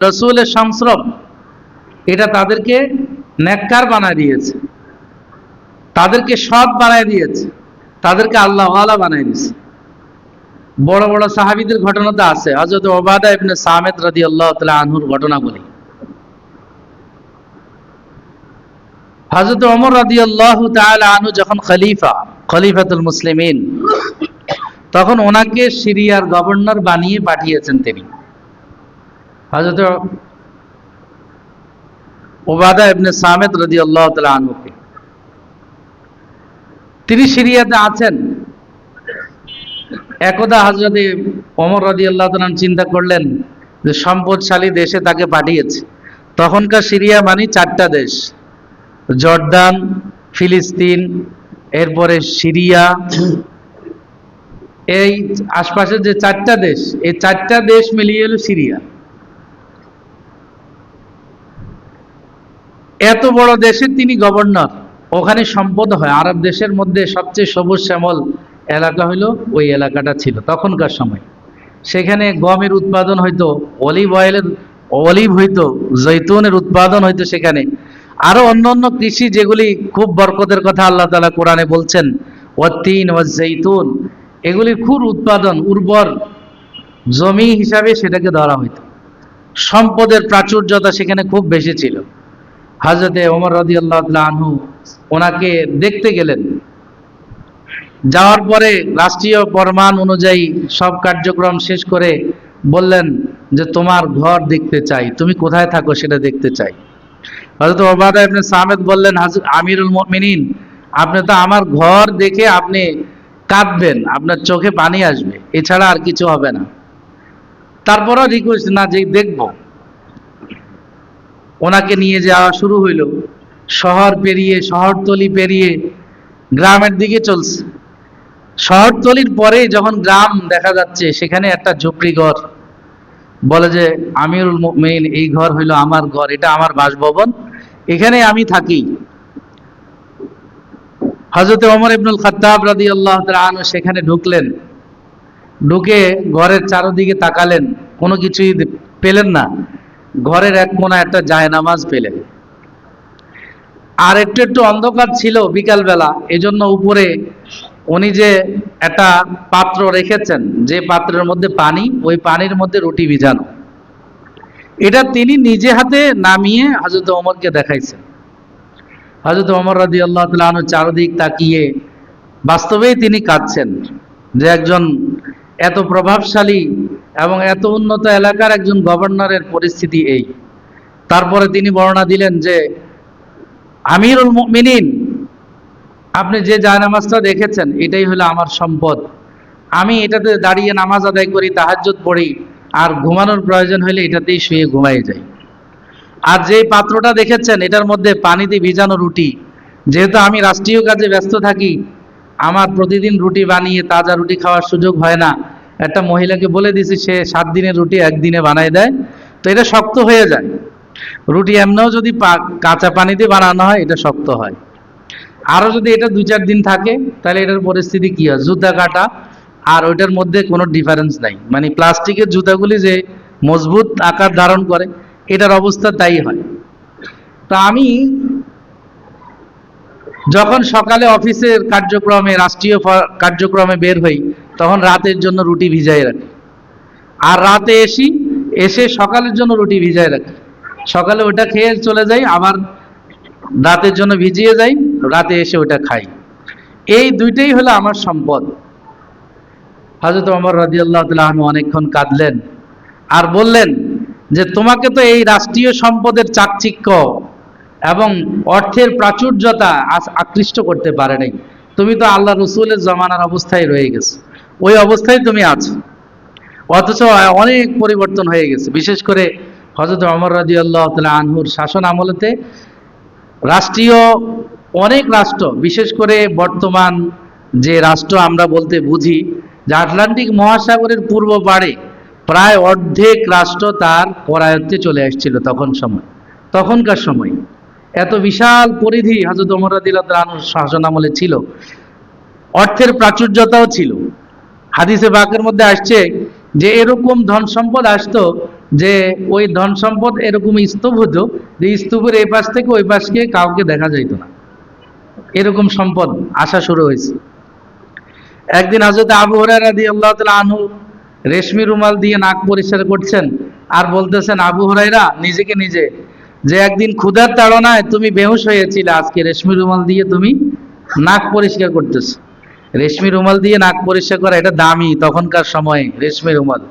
রসুলের সংস্রব এটা তাদেরকে নেককার বানায় দিয়েছে। তাদেরকে সৎ বানায় দিয়েছে। তাদেরকে আল্লাহওয়ালা বানায় দিয়েছে। বড় বড় সাহাবিদের ঘটনা তো আছে। হজরত ওবাদা ইবনে সামেদ রাদি আল্লাহ তালা আনহুর ঘটনা বলি। হজরত ওমর রাদি আল্লাহ আনহু যখন খলিফা, খলিফাতুল মুসলিমিন, তখন ওনাকে সিরিয়ার গভর্নর বানিয়ে পাঠিয়েছেন তিনি। হজরত ওবাদা ইবনে সামেদ রাদি আল্লাহ তালা আনহুকে তিনি সিরিয়াতে আছেন একদা হজরতে ওমর রাজি আল্লাহ চিন্তা করলেন যে সম্পদশালী দেশে তাকে পাঠিয়েছে তখনকার সিরিয়া মানে চারটা দেশ জর্দান ফিলিস্তিন এরপরে সিরিয়া এই আশপাশের যে চারটা দেশ, এই চারটা দেশ মিলিয়ে হলো সিরিয়া। এত বড় দেশের তিনি গভর্নর। ওখানে সম্পদ হয়। আরব দেশের মধ্যে সবচেয়ে সবুজ শ্যামল এলাকা হলো ওই এলাকাটা ছিল তখনকার সময়। সেখানে গমের উৎপাদন হইতো, অলিভ অয়েলের, অলিভ হইতো, জৈতুনের উৎপাদন হইতো সেখানে। আরও অন্য অন্য কৃষি যেগুলি খুব বরকতের কথা আল্লাহ তালা কোরআনে বলছেন ওয়াতিন ও জৈতুন, এগুলির খুব উৎপাদন, উর্বর জমি হিসাবে সেটাকে ধরা হইত। সম্পদের প্রাচুর্যতা সেখানে খুব বেশি ছিল। হাজরতে ওমর রাজি আল্লাহ আনহু ওনাকে দেখতে গেলেন। যাওয়ার পরে রাষ্ট্রীয় পরমান অনুযায়ী সব কার্যক্রম শেষ করে বললেন যে, তোমার ঘর দেখতে চাই। তুমি কোথায় থাকো সেটা দেখতে চাই। হয়তো ওবাদা আপনি সামেদ বললেন আমিরুল মিনিন আপনি তো আমার ঘর দেখে আপনি কাঁদবেন। আপনার চোখে পানি আসবে। এছাড়া আর কিছু হবে না। তারপরও রিকোয়েস্ট না যে, দেখব। ওনাকে নিয়ে যাওয়া শুরু হইল। শহর পেরিয়ে, শহরতলি পেরিয়ে গ্রামের দিকে চলছে। শহরতলির পরে যখন গ্রাম দেখা যাচ্ছে, সেখানে একটা ঝুপড়ি ঘর। বলে যে, আমিরুল মেইন এই ঘর হইল আমার ঘর, এটা আমার বাসভবন, এখানে আমি থাকি। হজরত ওমর ইবনুল খত্তাব রাদি আল্লাহ আনু সেখানে ঢুকলেন। ঢুকে ঘরের চারদিকে তাকালেন, কোনো কিছুই পেলেন না। ঘরের এক কোনা একটা জায়নামাজ পেলেন আর একটু একটু অন্ধকার ছিল বিকালবেলা, এজন্য উপরে উনি যে একটা পাত্র রেখেছেন, যে পাত্রের মধ্যে পানি, ওই পানির মধ্যে রুটি ভিজানো। এটা তিনি নিজে হাতে নামিয়ে হাজরত ওমরকে দেখাইছেন। হাজরত ওমর রাজি আল্লাহ তালু চারদিক তাকিয়ে বাস্তবেই তিনি কাঁদছেন যে একজন এত প্রভাবশালী এবং এত উন্নত এলাকার একজন গভর্নরের পরিস্থিতি এই। তারপরে তিনি বর্ণনা দিলেন যে, আমিরুল মিনিন আপনি যে জায়নামাজটা দেখেছেন, এটাই হলো আমার সম্পদ। আমি এটাতে দাঁড়িয়ে নামাজ আদায় করি, তাহাজ্জুদ পড়ি, আর ঘুমানোর প্রয়োজন হলে এটাতেই শুয়ে ঘুমাই যাই। আর যে পাত্রটা দেখেছেন, এটার মধ্যে পানিতে ভিজানো রুটি। যেহেতু আমি রাষ্ট্রীয় কাজে ব্যস্ত থাকি, আমার প্রতিদিন রুটি বানিয়ে তাজা রুটি খাওয়ার সুযোগ হয় না। একটা মহিলাকে বলে দিছি সে সাত দিনের রুটি একদিনে বানাই দেয়, তো এটা শক্ত হয়ে যায়। রুটি এমনিও যদি কাঁচা পানিতে বানানো হয়, এটা শক্ত হয়। আরও যদি এটা দু চার দিন থাকে, তাহলে এটার পরিস্থিতি কি হয়? জুতা কাটা, আর ওইটার মধ্যে কোনো ডিফারেন্স নাই। মানে প্লাস্টিকের জুতাগুলি যে মজবুত আকার ধারণ করে, এটার অবস্থা তাই হয়। তো আমি যখন সকালে অফিসের কার্যক্রমে, রাষ্ট্রীয় কার্যক্রমে বের হই তখন রাতের জন্য রুটি ভিজাই রাখি। আর রাতে এসি, এসে সকালের জন্য রুটি ভিজাই রাখি। সকালে ওটা খেয়ে চলে যাই, আবার রাতের জন্য ভিজিয়ে যাই, রাতে এসে ওটা খাই। এই দুইটাই হলো আমার সম্পদ। হজরত অমর রাজি আল্লাহ অনেকক্ষণ কাঁদলেন আর বললেন যে, তোমাকে তো এই রাষ্ট্রীয় সম্পদের চাকচিক্য এবং অর্থের প্রাচুর্যতা আকৃষ্ট করতে পারে নাই। তুমি তো আল্লাহ রসুলের জমানার অবস্থায় রয়ে গেছো। ওই অবস্থায় তুমি আছো। অথচ অনেক পরিবর্তন হয়ে গেছে। বিশেষ করে হজরত অমর রাজি আল্লাহ আনহুর শাসন আমলেতে রাষ্ট্রীয় অনেক রাষ্ট্র, বিশেষ করে বর্তমান যে রাষ্ট্র আমরা বলতে বুঝি, যে আটলান্টিক মহাসাগরের পূর্ব পাড়ে প্রায় অর্ধেক রাষ্ট্র তার করায়ত্তে চলে আসছিল তখন সময়, তখনকার সময়। এত বিশাল পরিধি হাজরত ওমর রাদিল্লাহর শাসন আমলে ছিল। অর্থের প্রাচুর্যতাও ছিল। হাদিসে বাকের মধ্যে আসছে যে এরকম ধন সম্পদ আসতো যে ওই ধন সম্পদ এরকম স্তূপ হতো, যে স্তূপের এই পাশ থেকে ওই পাশকে কাউকে দেখা যাইতো না। এরকম সম্পদ আসা শুরু হয়েছে। একদিন হাজরত আবু হরাইরা দিয়ে আল্লাহ আনহু রেশমি রুমাল দিয়ে নাক পরিষ্কার করছেন আর বলতেছেন, আবু হরাইরা নিজেকে নিজে। যে একদিন ক্ষুধার তাড়নায় তুমি বেহুশ হয়েছিলে, আজকে রেশমি রুমাল দিয়ে তুমি নাক পরিষ্কার করতেছো। রেশমি রুমাল দিয়ে নাক পরিষ্কার করা, এটা দামি তখনকার সময়ে, রেশমি রুমাল।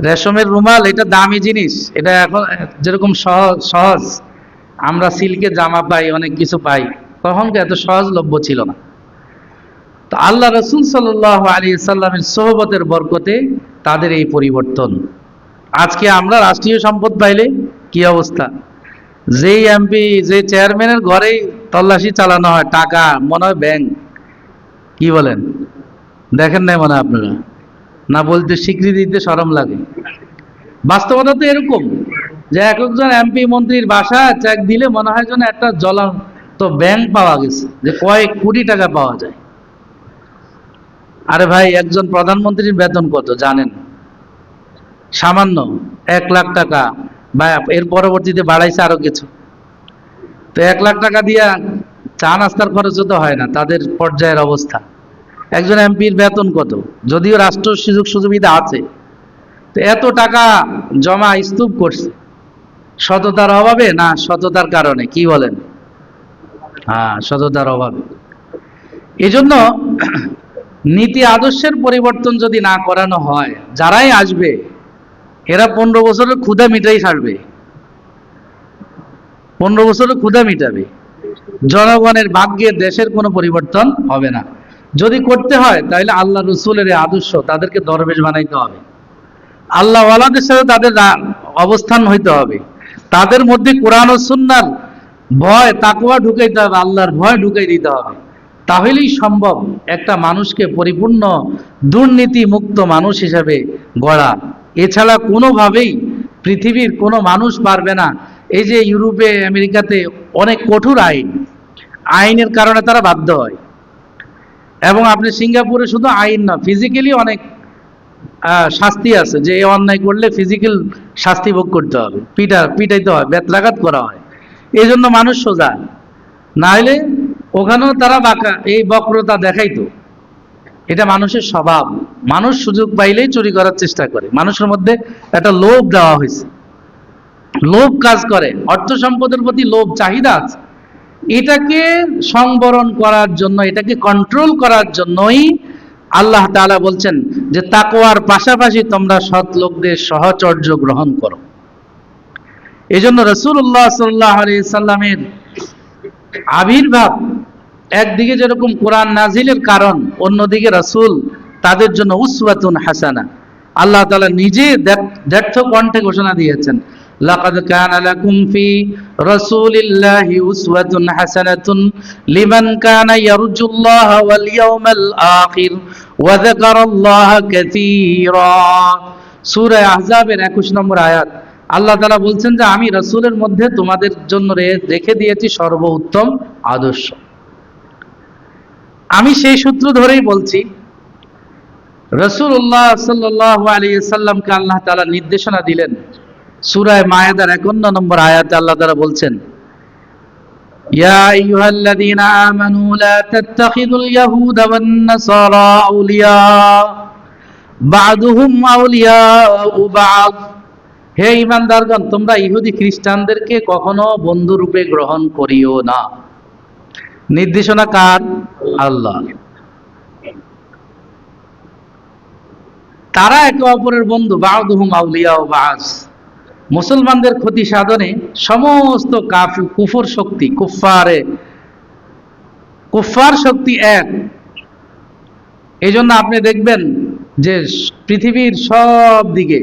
রেশমের রুমাল, এটা দামি জিনিস, এটা এখন যেরকম সহজ সহজ। আমরা সিল্কের জামা পাই, অনেক কিছু পাই, তখনকার এত সহজলভ্য ছিল না। তো আল্লাহ রসুল সাল্লাহ আলী সাল্লামের সোহবতের বরকতে তাদের এই পরিবর্তন। আজকে আমরা রাষ্ট্রীয় সম্পদ পাইলে কি অবস্থা? যেই এমপি যে চেয়ারম্যানের ঘরেই তল্লাশি চালানো হয়, টাকা, মনে হয় ব্যাংক কি বলেন? দেখেন নাই মনে আপনারা? না বলতে স্বীকৃতি দিতে সরম লাগে। বাস্তবতা তো এরকম যে এক একজন এমপি মন্ত্রীর বাসা চেক দিলে মনে হয় যেন একটা জ্বলন্ত ব্যাংক পাওয়া গেছে, যে কয়েক কোটি টাকা পাওয়া যায়। আরে ভাই, একজন প্রধানমন্ত্রীর বেতন কত, জানেন? সামান্য এক লাখ টাকা, বা এর পরবর্তীতে বাড়াইছে আরও কিছু। তো এক লাখ টাকা দিয়ে চা নাস্তার খরচও তো হয় না, তাদের পর্যায়ের অবস্থা। একজন এমপির বেতন কত? যদিও রাষ্ট্র সুযোগ সুবিধা আছে, তো এত টাকা জমা স্তূপ করছে। সততার অভাবে না সততার কারণে, কি বলেন? হ্যাঁ সততার অভাবে। এই জন্য নীতি আদর্শের পরিবর্তন যদি না করানো হয়, যারাই আসবে, এরা পনেরো বছরের ক্ষুধা মিটাই ছাড়বে পনেরো বছরের ক্ষুধা মিটাবে। জনগণের ভাগ্যে দেশের কোনো পরিবর্তন হবে না। যদি করতে হয়, তাহলে আল্লাহ রসুলের আদর্শ তাদেরকে দরবেশ বানাইতে হবে। আল্লাহ ওয়ালাদের সাথে তাদের অবস্থান হইতে হবে। তাদের মধ্যে কোরআন ও সুন্নার ভয় তাকুয়া ঢুকাইতে হবে, আল্লাহর ভয় ঢুকাই দিতে হবে। তাহলেই সম্ভব একটা মানুষকে পরিপূর্ণ দুর্নীতি মুক্ত মানুষ হিসাবে গড়া। এছাড়া কোনোভাবেই পৃথিবীর কোনো মানুষ পারবে না এই যে ইউরোপে, আমেরিকাতে অনেক কঠোর আইন, আইনের কারণে তারা বাধ্য হয়। এবং আপনি সিঙ্গাপুরে শুধু আইন না ফিজিক্যালি অনেক শাস্তি আছে যে অন্যায় করলে ফিজিক্যাল শাস্তি ভোগ করতে হবে, পিটা, পিটাইতে হয় বেত্রাঘাত করা হয়। এই জন্য মানুষ সোজা। না হলে ওখানেও তারা বাঁকা, এই বক্রতা দেখাইতো। এটা মানুষের স্বভাব। মানুষ সুযোগ পাইলেই চুরি করার চেষ্টা করে। মানুষের মধ্যে একটা লোভ দেওয়া হয়েছে। লোভ কাজ করে, অর্থ সম্পদের প্রতি লোভ, চাহিদা আছে। এটাকে সংবরণ করার জন্য, এটাকে কন্ট্রোল করার জন্যই আল্লাহ তাআলা বলছেন যে তাকোয়ার পাশাপাশি তোমরা সৎ লোকদের সহচর্য গ্রহণ করো। এই জন্য রসুল্লাহ সাল্লাহ আলি সাল্লামের আবির্ভাব একদিকে যেরকম কোরআন নাজিলের কারণ, অন্যদিকে রসুল তাদের জন্য উসওয়াতুন হাসানা। আল্লাহ তালা নিজে ব্যর্থ কণ্ঠে ঘোষণা দিয়েছেন লাকাদ কানা লাকুম ফি রাসূলিল্লাহি উসওয়াতুন হাসানাতুন লিমান কানা ইয়ারজুল্লাহ ওয়াল ইয়াউমাল আখির ওয়া যাকারাল্লাহা কাসীরা। সূরা আহজাবের 21 নম্বর আয়াত। আল্লাহ তাআলা বলছেন যে, আমি রাসূলের মধ্যে তোমাদের জন্য রেখে দিয়েছি সর্বোত্তম আদর্শ। আমি সেই সূত্র ধরেই বলছি রসুল্লাহ সাল্লাহ আলী সাল্লামকে আল্লাহ তাআলা নির্দেশনা দিলেন সুরায় মায়েদার একান্ন নম্বর আয়াতে আল্লাহ তাআলা বলছেন يا أيها الذين آمنوا لا تتخذوا اليهود والنصارى أولياء بعضهم أولياء بعض হে ইমানদারগণ তোমরা ইহুদি খ্রিস্টানদেরকে কখনো বন্ধু রূপে গ্রহণ করিও না নির্দেশনা কার আল্লাহ তারা একে অপরের বন্ধু বাউদুহুম আউলিয়া ও বাস মুসলমানদের ক্ষতি সাধনে সমস্ত কাফি, কুফর শক্তি কুফারে কুফার শক্তি এক। এই জন্য আপনি দেখবেন যে পৃথিবীর সব দিকে,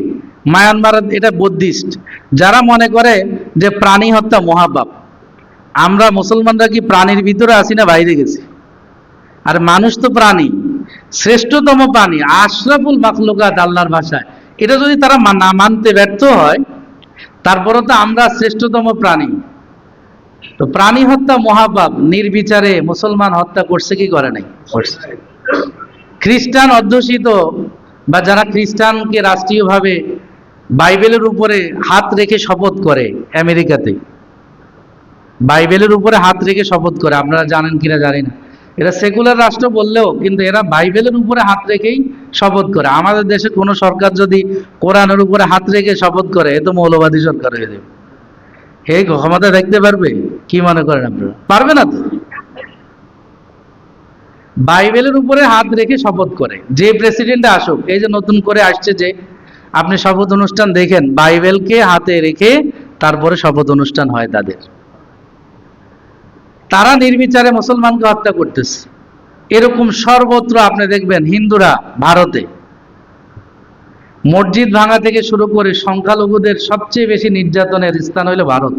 মায়ানমার এটা বুদ্ধিস্ট, যারা মনে করে যে প্রাণী হত্যা মহাপাপ। আমরা মুসলমানরা কি প্রাণীর ভিতরে আছি না বাইরে গেছি? আর মানুষ তো প্রাণী, শ্রেষ্ঠতম প্রাণী, আশরাফুল মাখলুকাত আল্লাহর ভাষায়। এটা যদি তারা না মানতে ব্যর্থ হয় তারপরে তো আমরা শ্রেষ্ঠতম প্রাণী। তো প্রাণী হত্যা মহাপাপ নির্বিচারে মুসলমান হত্যা করছে কি করে নাই? খ্রিস্টান অধ্যুষিত বা যারা খ্রিস্টানকে রাষ্ট্রীয়ভাবে বাইবেলের উপরে হাত রেখে শপথ করে আমেরিকাতে বাইবেলের উপরে হাত রেখে শপথ করে আপনারা জানেন কিনা জানি না। এরা সেকুলার রাষ্ট্র বললেও কিন্তু এরা বাইবেলের উপরে হাত রেখেই শপথ করে। আমাদের দেশে কোনো সরকার যদি কোরআনের উপরে হাত রেখে শপথ করে, এ তো মৌলবাদী সরকার হয়ে যাবে। এই ক্ষমতা দেখতে পারবে? কি মনে করেন আপনারা? পারবে না তো? বাইবেলের উপরে হাত রেখে শপথ করে। যে প্রেসিডেন্ট আসুক, এই যে নতুন করে আসছে যে, আপনি শপথ অনুষ্ঠান দেখেন, বাইবেলকে হাতে রেখে তারপরে শপথ অনুষ্ঠান হয় তাদের। তারা নির্বিচারে মুসলমানকে হত্যা করতেছে। এরকম সর্বত্র আপনি দেখবেন হিন্দুরা ভারতে। মসজিদ ভাঙা থেকে শুরু করে সংখ্যালঘুদের সবচেয়ে বেশি নির্যাতনের স্থান হইল ভারত।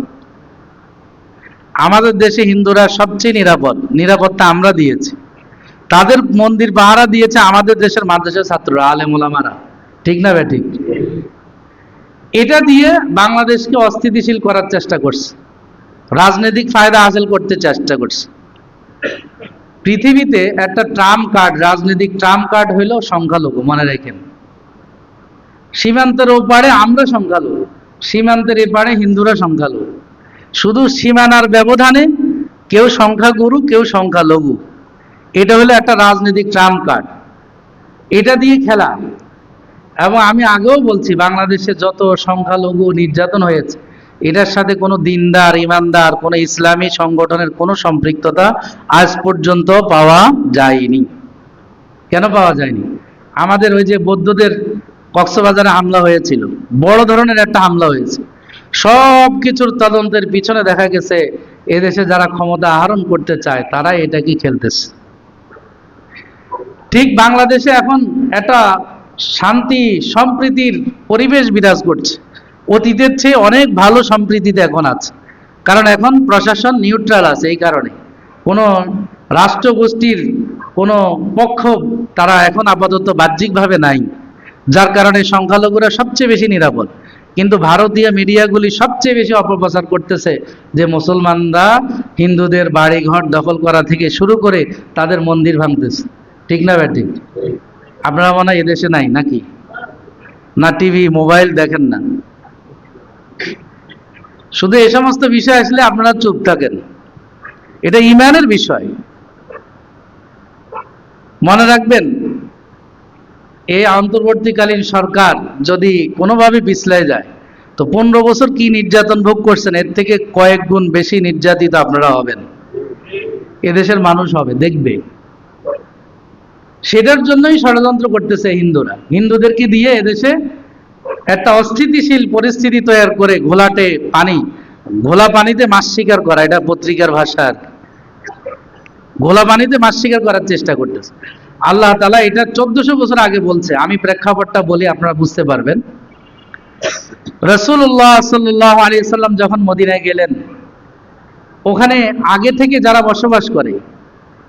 আমাদের দেশে হিন্দুরা সবচেয়ে নিরাপদ। নিরাপত্তা আমরা দিয়েছি। তাদের মন্দির পাহারা দিয়েছে আমাদের দেশের মাদ্রাসার ছাত্ররা আলেমুলামারা ঠিক না ব্যাঠিক এটা দিয়ে বাংলাদেশকে অস্থিতিশীল করার চেষ্টা করছে। রাজনৈতিক ফায়দা হাসিল করতে চেষ্টা করছে। পৃথিবীতে একটা ট্রাম কার্ড, রাজনৈতিক ট্রাম কার্ড হইল সংখ্যালঘু, মনে রাখেন। সীমান্তের ওপারে আমরা সংখ্যালঘু, সীমান্তের এপারে হিন্দুরা সংখ্যালঘু। শুধু সীমানার ব্যবধানে কেউ সংখ্যাগুরু, কেউ সংখ্যালঘু। এটা হলো একটা রাজনৈতিক ট্রাম কার্ড। এটা দিয়ে খেলা। এবং আমি আগেও বলছি, বাংলাদেশে যত সংখ্যালঘু নির্যাতন হয়েছে এটার সাথে কোনো দিনদার, ইমানদার, কোনো ইসলামী সংগঠনের কোনো সম্পৃক্ততা আজ পর্যন্ত পাওয়া যায়নি। কেন পাওয়া যায়নি? আমাদের ওই যে বৌদ্ধদের কক্সবাজারে হামলা হয়েছিল, বড় ধরনের একটা হামলা হয়েছে। সব কিছুর তদন্তের পিছনে দেখা গেছে, এদেশে যারা ক্ষমতা আহরণ করতে চায় তারা এটাকে খেলতেছে। ঠিক বাংলাদেশে এখন একটা শান্তি, সম্প্রীতির পরিবেশ বিরাজ করছে। অতীতের চেয়ে অনেক ভালো সম্প্রীতিতে এখন আছে। কারণ এখন প্রশাসন নিউট্রাল আছে এই কারণে। কোনো রাষ্ট্রগোষ্ঠীর কোনো পক্ষ তারা এখন আপাতত বাহ্যিকভাবে নাই। যার কারণে সংখ্যালঘুরা সবচেয়ে বেশি নিরাপদ। কিন্তু ভারতীয় মিডিয়াগুলি সবচেয়ে বেশি অপপ্রচার করতেছে যে মুসলমানরা হিন্দুদের বাড়ি ঘর দখল করা থেকে শুরু করে তাদের মন্দির ভাঙতেছে। ঠিক না ব্যাটিক আপনারা মনে হয় এদেশে নাই নাকি? না টিভি, মোবাইল দেখেন না। শুধু এই সমস্ত বিষয় আসলে আপনারা চুপ থাকেন। এটা ইমানের বিষয়। মনে রাখবেন এই অন্তর্বর্তীকালীন সরকার যদি কোনোভাবে পিছলায় যায়, তো পনেরো বছর কি নির্যাতন ভোগ করছেন, এর থেকে কয়েক গুণ বেশি নির্যাতিত আপনারা হবেন। এদেশের মানুষ হবে, দেখবে। সেটার জন্যই ষড়যন্ত্র করতেছে হিন্দুরা। হিন্দুদেরকে দিয়ে এদেশে একটা অস্থিতিশীল পরিস্থিতি তৈরি করে ঘোলাটে পানি, ঘোলা পানিতে মাছ শিকার করা, এটা পত্রিকার ভাষার ঘোলা পানিতে মাছ শিকার করার চেষ্টা করতেছে। আল্লাহ তালা এটা চোদ্দশো বছর আগে বলছে, আমি প্রেক্ষাপটটা বলি, আপনারা বুঝতে পারবেন। রসুল্লাহ সাল্লাহ আলী সাল্লাম যখন মদিনায় গেলেন, ওখানে আগে থেকে যারা বসবাস করে,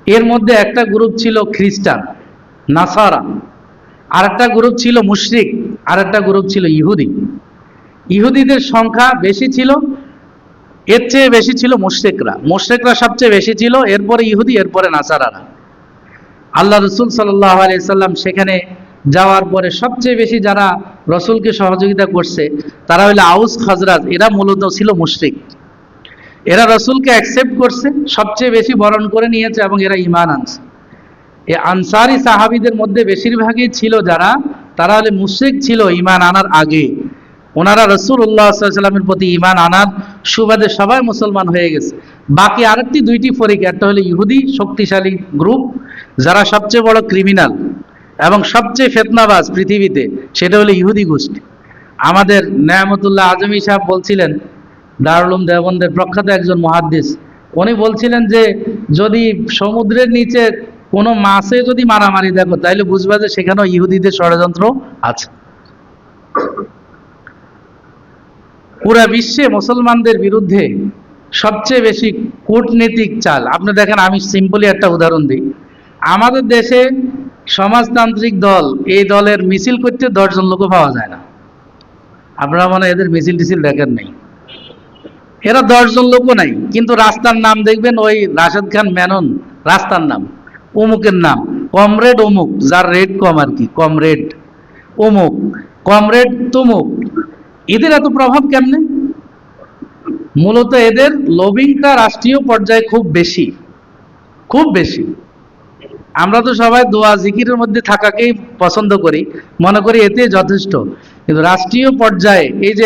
এর মধ্যে একটা গ্রুপ ছিল খ্রিস্টান, নাসারা। আর একটা গ্রুপ ছিল মুশরিক। আর একটা গ্রুপ ছিল ইহুদি। ইহুদিদের সংখ্যা বেশি ছিল, এর চেয়ে বেশি ছিল মুশরিকরা। মুশরিকরা সবচেয়ে বেশি ছিল, এরপরে ইহুদি, এরপরে নাসারারা। আল্লাহ রসুল সাল্লাহ আলিয়াল্লাম সেখানে যাওয়ার পরে সবচেয়ে বেশি যারা রসুলকে সহযোগিতা করছে, তারা হলো আউস, খাজরাজ, এরা মূলত ছিল মুশরিক। এরা রসুলকে অ্যাকসেপ্ট করছে, সবচেয়ে বেশি বরণ করে নিয়েছে এবং এরা ইমান আনছে। এই আনসারি সাহাবিদের মধ্যে বেশিরভাগই ছিল যারা তারা হলে মুশরিক ছিল ইমান আনার আগে। ওনারা রসুল উল্লাহ সাল্লামের প্রতি ইমান আনার সুবাদে সবাই মুসলমান হয়ে গেছে। বাকি আরেকটি দুইটি ফরিক, একটা হলো ইহুদি শক্তিশালী গ্রুপ, যারা সবচেয়ে বড় ক্রিমিনাল এবং সবচেয়ে ফেতনাবাজ পৃথিবীতে, সেটা হলো ইহুদি গোষ্ঠী। আমাদের ন্যায়ামতুল্লাহ আজমি সাহেব বলছিলেন দারুলুম দেওবন্দের প্রখ্যাত একজন মহাদ্দিস, উনি বলছিলেন যে, যদি সমুদ্রের নিচে কোনো মাসে যদি মারামারি দেখো, তাইলে বুঝবা যে সেখানেও ইহুদিদের ষড়যন্ত্র আছে। পুরা বিশ্বে মুসলমানদের বিরুদ্ধে সবচেয়ে বেশি কূটনীতিক চাল। আপনি দেখেন, আমি সিম্পলি একটা উদাহরণ দিই। আমাদের দেশে সমাজতান্ত্রিক দল, এই দলের মিছিল করতে দশজন লোকও পাওয়া যায় না। আপনারা মনে এদের মিছিল টিছিল দেখেন নাই। এরা দশজন লোকও নাই, কিন্তু রাস্তার নাম দেখবেন ওই রাশেদ খান মেনন, রাস্তার নাম। অমুকের নাম, কমরেড অমুক, যার রেট কম আর কি, কমরেড অমুক, কমরেড তমুক। এদের এত প্রভাব কেমনে? মূলত এদের লবিংটা রাষ্ট্রীয় পর্যায়ে খুব বেশি খুব বেশি। আমরা তো সবাই দোয়া, জিকিরের মধ্যে থাকাকেই পছন্দ করি, মনে করি এতে যথেষ্ট। কিন্তু রাষ্ট্রীয় পর্যায়ে এই যে